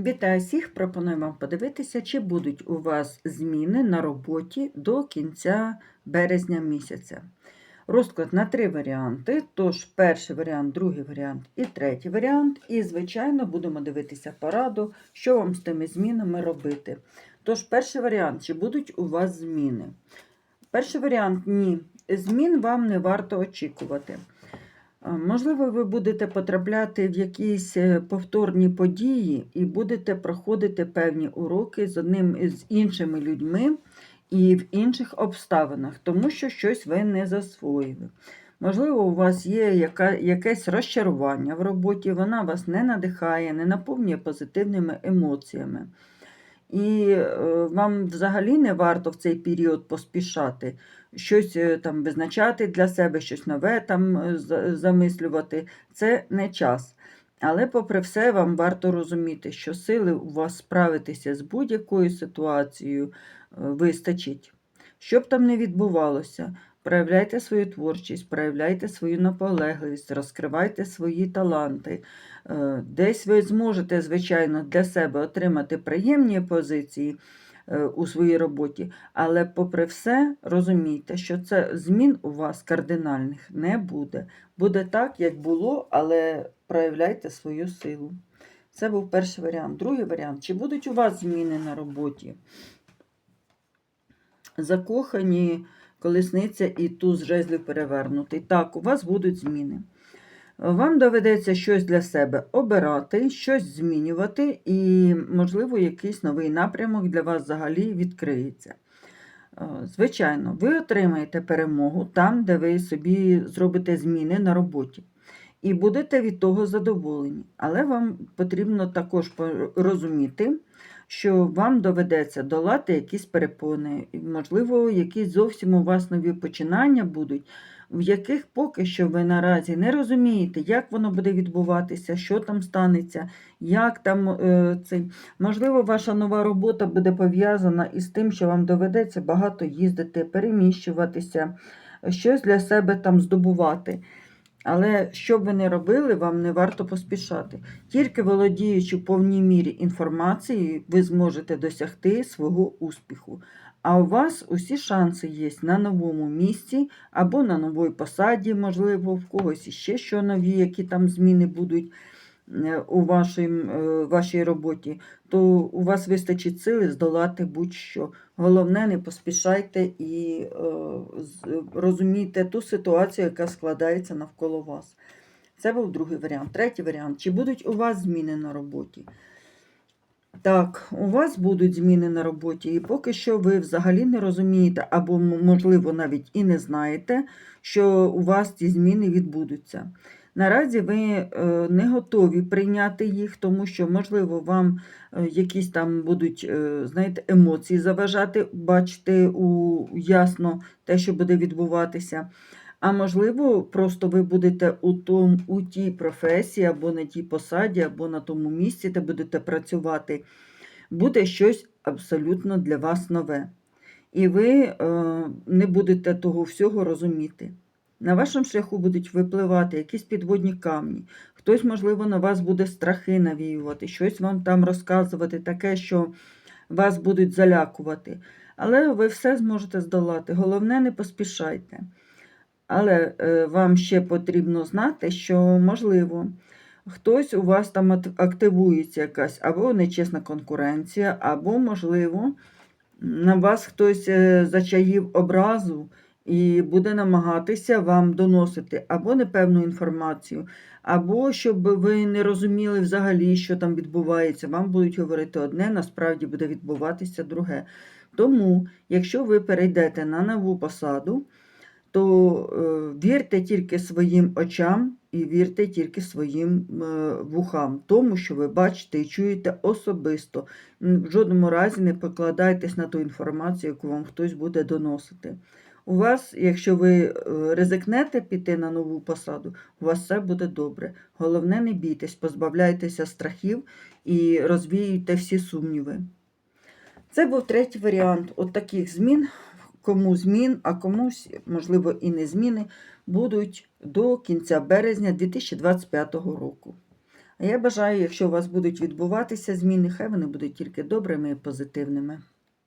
Вітаю всіх! Пропоную вам подивитися, чи будуть у вас зміни на роботі до кінця березня місяця. Розклад на три варіанти. Тож, перший варіант, другий варіант і третій варіант. І, звичайно, будемо дивитися пораду, що вам з тими змінами робити. Тож, перший варіант, чи будуть у вас зміни? Перший варіант ні. Змін вам не варто очікувати. Можливо, ви будете потрапляти в якісь е, повторні події і будете проходити певні уроки з одним з іншими людьми і в інших обставинах, тому що щось ви не засвоїли. Можливо, у вас є яка, якесь розчарування в роботі, вона вас не надихає, не наповнює позитивними емоціями. І е, вам взагалі не варто в цей період поспішати, щось е, там визначати для себе, щось нове там е, замислювати. Це не час. Але, попри все, вам варто розуміти, що сили у вас справитися з будь-якою ситуацією е, вистачить. Що б там не відбувалося, проявляйте свою творчість, проявляйте свою наполегливість, розкривайте свої таланти. Е, Десь ви зможете, звичайно, для себе отримати приємні позиції е, у своїй роботі, але, попри все, розумійте, що це змін у вас кардинальних не буде. Буде так, як було, але проявляйте свою силу. Це був перший варіант. Другий варіант. Чи будуть у вас зміни на роботі? Закохані колесниця і туз жезлів перевернутий. Так, у вас будуть зміни. Вам доведеться щось для себе обирати, щось змінювати, і, можливо, якийсь новий напрямок для вас взагалі відкриється. Е, Звичайно, ви отримаєте перемогу там, де ви собі зробите зміни на роботі. І будете від того задоволені. Але вам потрібно також розуміти, що вам доведеться долати якісь перепони, можливо, якісь зовсім у вас нові починання будуть, в яких поки що ви наразі не розумієте, як воно буде відбуватися, що там станеться, як там е, цей. Можливо, ваша нова робота буде пов'язана із тим, що вам доведеться багато їздити, переміщуватися, щось для себе там здобувати. Але що б ви не робили, вам не варто поспішати. Тільки володіючи в повній мірі інформацією, ви зможете досягти свого успіху. А у вас усі шанси є на новому місці або на новій посаді, можливо, в когось іще що нові, які там зміни будуть у вашій, е, вашій роботі, то у вас вистачить сили здолати будь-що. Головне, не поспішайте і е, розумійте ту ситуацію, яка складається навколо вас. Це був другий варіант. Третій варіант. Чи будуть у вас зміни на роботі? Так, у вас будуть зміни на роботі, і поки що ви взагалі не розумієте, або, можливо, навіть і не знаєте, що у вас ці зміни відбудуться. Наразі ви е, не готові прийняти їх, тому що, можливо, вам е, якісь там будуть, е, знаєте, емоції заважати, бачити у, ясно те, що буде відбуватися. А можливо, просто ви будете у, том, у тій професії, або на тій посаді, або на тому місці, де будете працювати, буде щось абсолютно для вас нове. І ви не будете того всього розуміти. На вашому шляху будуть випливати якісь підводні камні. Хтось, можливо, на вас буде страхи навіювати, щось вам там розказувати, таке, що вас будуть залякувати. Але ви все зможете здолати. Головне, не поспішайте. Але е, вам ще потрібно знати, що, можливо, хтось у вас там активується якась або нечесна конкуренція, або, можливо, на вас хтось е, зачаїв образу і буде намагатися вам доносити або непевну інформацію, або щоб ви не розуміли взагалі, що там відбувається. Вам будуть говорити одне, насправді буде відбуватися друге. Тому, якщо ви перейдете на нову посаду, то е, вірте тільки своїм очам і вірте тільки своїм е, вухам, тому що ви бачите і чуєте особисто. В жодному разі не покладайтесь на ту інформацію, яку вам хтось буде доносити. У вас, якщо ви е, ризикнете піти на нову посаду, у вас все буде добре. Головне, не бійтесь, позбавляйтеся страхів і розвіюйте всі сумніви. Це був третій варіант от таких змін. Кому змін, а комусь, можливо, і не зміни, будуть до кінця березня 2025 року. А Я бажаю, якщо у вас будуть відбуватися зміни, хай вони будуть тільки добрими і позитивними.